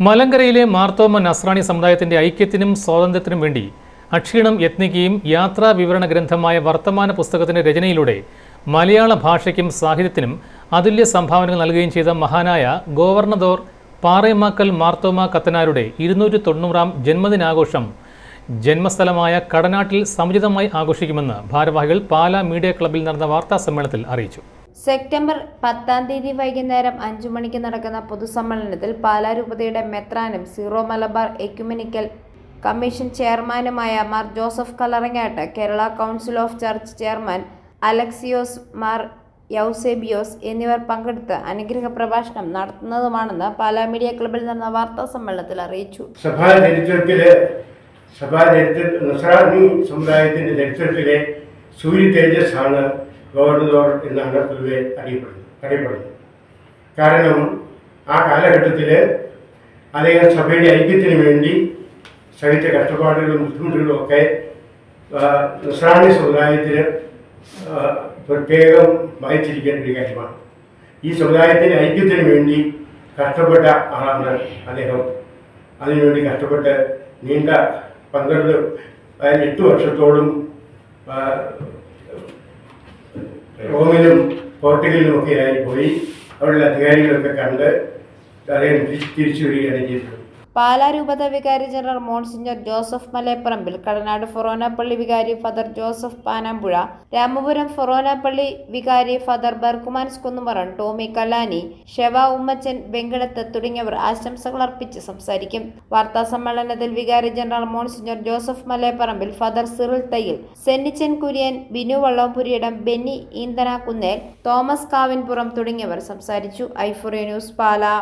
മലങ്കരയിലെ മാർത്തോമ നസ്രാണി സമുദായത്തിന്റെ ഐക്യത്തിനും സ്വാതന്ത്ര്യത്തിനും വേണ്ടി അക്ഷീണം യത്നിക്കുകയും യാത്രാ വിവരണ ഗ്രന്ഥമായ വർത്തമാന പുസ്തകത്തിന്റെ രചനയിലൂടെ മലയാള ഭാഷയ്ക്കും സാഹിത്യത്തിനും അതുല്യ സംഭാവനകൾ നൽകുകയും ചെയ്ത മഹാനായ ഗോവർണദോർ പാറേമാക്കൽ മാർത്തോമ കത്തനാരുടെ ഇരുന്നൂറ്റി തൊണ്ണൂറാം ജന്മദിനാഘോഷം ജന്മസ്ഥലമായ കടനാട്ടിൽ സമുചിതമായി ആഘോഷിക്കുമെന്ന് ഭാരവാഹികൾ പാലാ മീഡിയ ക്ലബിൽ നടന്ന വാർത്താ സമ്മേളനത്തിൽ അറിയിച്ചു. സെപ്റ്റംബർ പത്താം തീയതി വൈകുന്നേരം അഞ്ചു മണിക്ക് നടക്കുന്ന പൊതുസമ്മേളനത്തിൽ പാലാ രൂപതയുടെ മെത്രാനും സീറോ മലബാർ എക്യുമെനിക്കൽ കമ്മീഷൻ ചെയർമാനുമായ Mar Joseph Kallarangatt Kerala council of church chairman Alexios Mar യൗസേബിയോസ് എന്നിവർ പങ്കെടുത്ത് അനുഗ്രഹ പ്രഭാഷണം നടത്തുന്നതുമാണെന്ന് പാലാ മീഡിയ ക്ലബിൽ നടന്ന വാർത്താ സമ്മേളനത്തിൽ അറിയിച്ചു. സഭാ ചരിത്രത്തിൽ സഭാ സമുദായത്തിന്റെ സൂര്യ തേജസ്സാണ് ഡോർ എന്നാണ് പൊതുവെ അറിയപ്പെടുന്നത് അറിയപ്പെടുന്നത് കാരണം ആ കാലഘട്ടത്തിൽ അദ്ദേഹം സഭയുടെ ഐക്യത്തിന് വേണ്ടി സഹിച്ച കഷ്ടപ്പാടുകളും ബുദ്ധിമുട്ടുകളും ഒക്കെ നിസ്രാണി സമുദായത്തിന് പ്രത്യേകം വഹിച്ചിരിക്കേണ്ട ഒരു കാര്യമാണ്. ഈ സമുദായത്തിന്റെ ഐക്യത്തിന് വേണ്ടി കഷ്ടപ്പെട്ട ആളാണ് അദ്ദേഹം. അതിനുവേണ്ടി കഷ്ടപ്പെട്ട് നീണ്ട പന്ത്രണ്ട് എട്ട് വർഷത്തോളം റോമിലും പോർട്ടുഗലിലും ഒക്കെ ആയി പോയി അവിടെയുള്ള അധികാരികളൊക്കെ കണ്ട് അദ്ദേഹം തിരിച്ച് വരികയാണ് ചെയ്തത്. പാലാ രൂപത വികാരി general monsignor Joseph Malayapparambil Kadanad ഫൊറോനപ്പള്ളി വികാരി ഫാദർ ജോസഫ് പാനാമ്പുഴ രാമപുരം ഫൊറോനപ്പള്ളി വികാരി father Berchmans Kunnumaran Tomy Kalani ഷെവ Ummachan Venkadath തുടങ്ങിയവർ ആശംസകൾ അർപ്പിച്ച് സംസാരിക്കും. വാർത്താ സമ്മേളനത്തിൽ വികാരി general monsignor Joseph Malayapparambil father Cyril Thayyil Sennichan Kurian Binu Vallampuriyidam Benny Eenthana Kunnel Thomas Kavinpuram തുടങ്ങിയവർ സംസാരിച്ചു. ഐഫുറി ന്യൂസ് പാലാ.